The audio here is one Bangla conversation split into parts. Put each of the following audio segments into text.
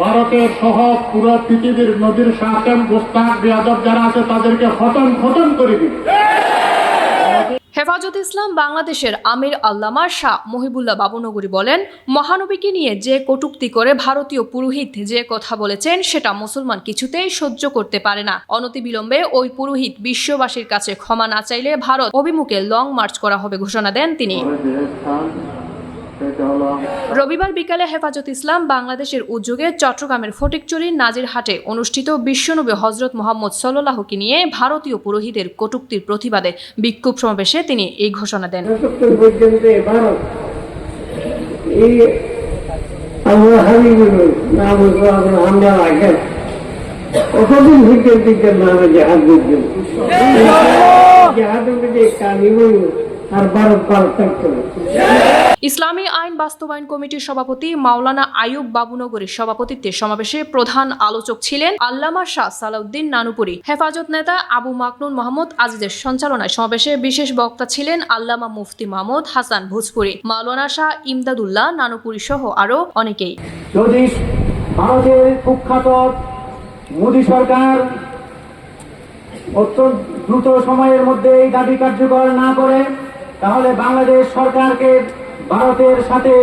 ভারতের সহ পুরো পৃথিবীর নদীর সাকেম গোস্তাক বিয়াদব যারা আছে তাদেরকে খতম খতম করে দিবে হেফাজত ইসলাম বাংলাদেশের আমির আল্লামা শাহ মহিবুল্লাহ বাবুনগরী বলেন মহানবীকে নিয়ে যে কটূক্তি করে ভারতীয় পুরোহিত যে কথা বলেছেন সেটা মুসলমান কিছুতেই সহ্য করতে পারে না। অনতিবিলম্বে ওই পুরোহিত বিশ্ববাসীর কাছে ক্ষমা না চাইলে ভারত অভিমুখে লং মার্চ করা হবে ঘোষণা দেন তিনি। রবিবার বিকালে হেফাজত ইসলাম বাংলাদেশের উদ্যোগে চট্টগ্রামের ফটিকচুরির নাজিরহাটে অনুষ্ঠিত বিশ্বনবী হজরত মোহাম্মদ সাল্লাহকে নিয়ে ভারতীয় পুরোহিতের কটূক্তির প্রতিবাদে বিক্ষোভ সমাবেশে তিনি এই ঘোষণা দেন। জাহাজ জাহাজের মধ্যে কামি বলব আর ভারত ভারত থাকতে হবে ইসলামী আইন বাস্তবায়ন কমিটির সভাপতি মাওলানা আয়ুব বাবুনগরীর সভাপতিত্বে সমাবেশে প্রধান আলোচক ছিলেন আল্লামা শাহ সালাউদ্দিন নানুপুরি। হেফাজত নেতা আবু মাকনুন মোহাম্মদ আজিজের সঞ্চালনায় সমাবেশে বিশেষ বক্তা ছিলেন আল্লামা মুফতি মাহমুদ হাসান ভোজপুরি। মাওলানা শাহ ইমদাদুল্লাহ নানুপুরি সহ আরও অনেকেই। যদি ভারতের কুখ্যাত মোদী সরকার অত্যন্ত দ্রুত সময়ের মধ্যে এই দাবি কার্যকর না করে তাহলে বাংলাদেশ সরকারকে ভারতের সাথে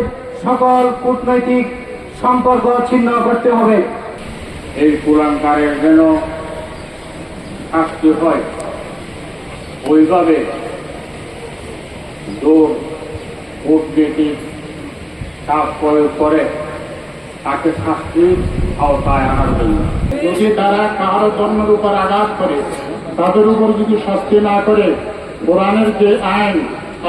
সকল কূটনৈতিক সম্পর্ক ছিন্ন করতে হবে। এই কুলাঙ্কারের যেন শাস্তি হয়, ওইভাবে জোর কূটনীতিক চাপ প্রয়োগ করে তাকে শাস্তির আওতায় আনার জন্য। যদি তারা কারও ধর্মের উপর আঘাত করে, তাদের উপর যদি শাস্তি না করে, কোরআনের যে আইন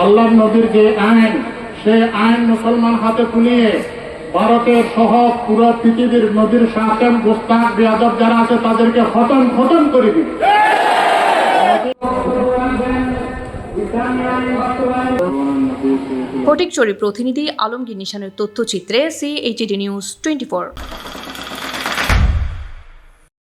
আল্লাহ নবীর যে আইন, সে আইন মুসলমান হাতে তুলিয়ে ভারতের সহ পুরো পৃথিবীর নদীর সাকেম গোস্তাক বিয়াদব যারা আছে, তাদেরকে খতম খতম করে দিবে। ফটিকচুরি প্রতিনিধি আলমগীর নিশানের তথ্যচিত্রে সিএইচডি নিউজ টোয়েন্টি